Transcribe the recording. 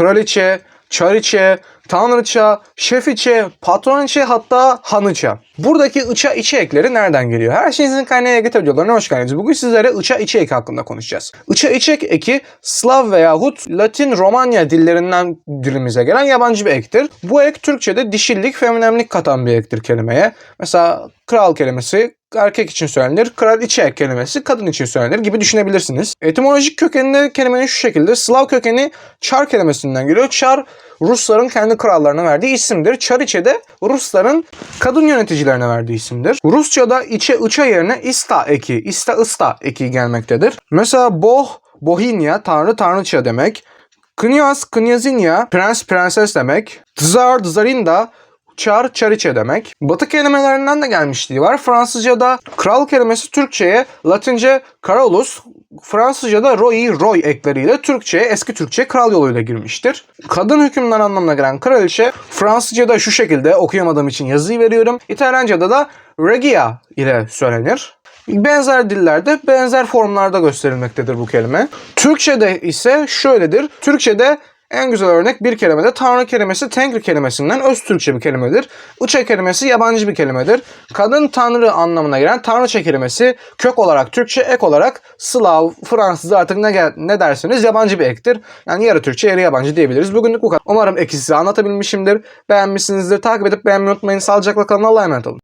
kraliçe, çariçe, tanrıça, şefiçe, patroniçe hatta hanıça. Buradaki ıça içe ekleri nereden geliyor? Her şeyinizin kaynağı EGT videolarına hoş geldiniz. Bugün sizlere ıça içe eki hakkında konuşacağız. Iça içe eki Slav veyahut Latin Romanya dillerinden dilimize gelen yabancı bir ektir. Bu ek Türkçe'de dişillik, feminenlik katan bir ektir kelimeye. Mesela kral kelimesi erkek için söylenir. Kraliçe kelimesi kadın için söylenir gibi düşünebilirsiniz. Etimolojik kökeninde kelimenin şu şekilde. Slav kökeni çar kelimesinden geliyor. Çar Rusların kendi krallarına verdiği isimdir. Çariçe de Rusların kadın yöneticilerine verdiği isimdir. Rusça'da içe ıça yerine ista eki, ista ısta eki gelmektedir. Mesela boh, bohinya, tanrı tanrıça demek. Knyaz, knyazinya, prens prenses demek. Tsar, tsarinda, Çar, çariçe demek. Batı kelimelerinden de gelmişliği var. Fransızca'da kral kelimesi Türkçe'ye, Latince Carolus, Fransızca'da Roy, Roy ekleriyle Türkçe'ye, eski Türkçe kral yoluyla girmiştir. Kadın hükümdar anlamına gelen kraliçe Fransızca'da şu şekilde okuyamadığım için yazıyı veriyorum. İtalyanca'da da Regia ile söylenir. Benzer dillerde benzer formlarda gösterilmektedir bu kelime. Türkçe'de ise şöyledir. Türkçe'de en güzel örnek bir kelimede Tanrı kelimesi Tengri kelimesinden öz Türkçe bir kelimedir. Uça kelimesi yabancı bir kelimedir. Kadın tanrı anlamına gelen Tanrıça kelimesi kök olarak Türkçe, ek olarak Slav, Fransız artık ne, ne derseniz yabancı bir ektir. Yani yarı Türkçe, yarı yabancı diyebiliriz. Bugünlük bu kadar. Umarım eki size anlatabilmişimdir. Beğenmişsinizdir. Takip edip beğenmeyi unutmayın. Sağlıcakla kalın. Allah'a emanet olun.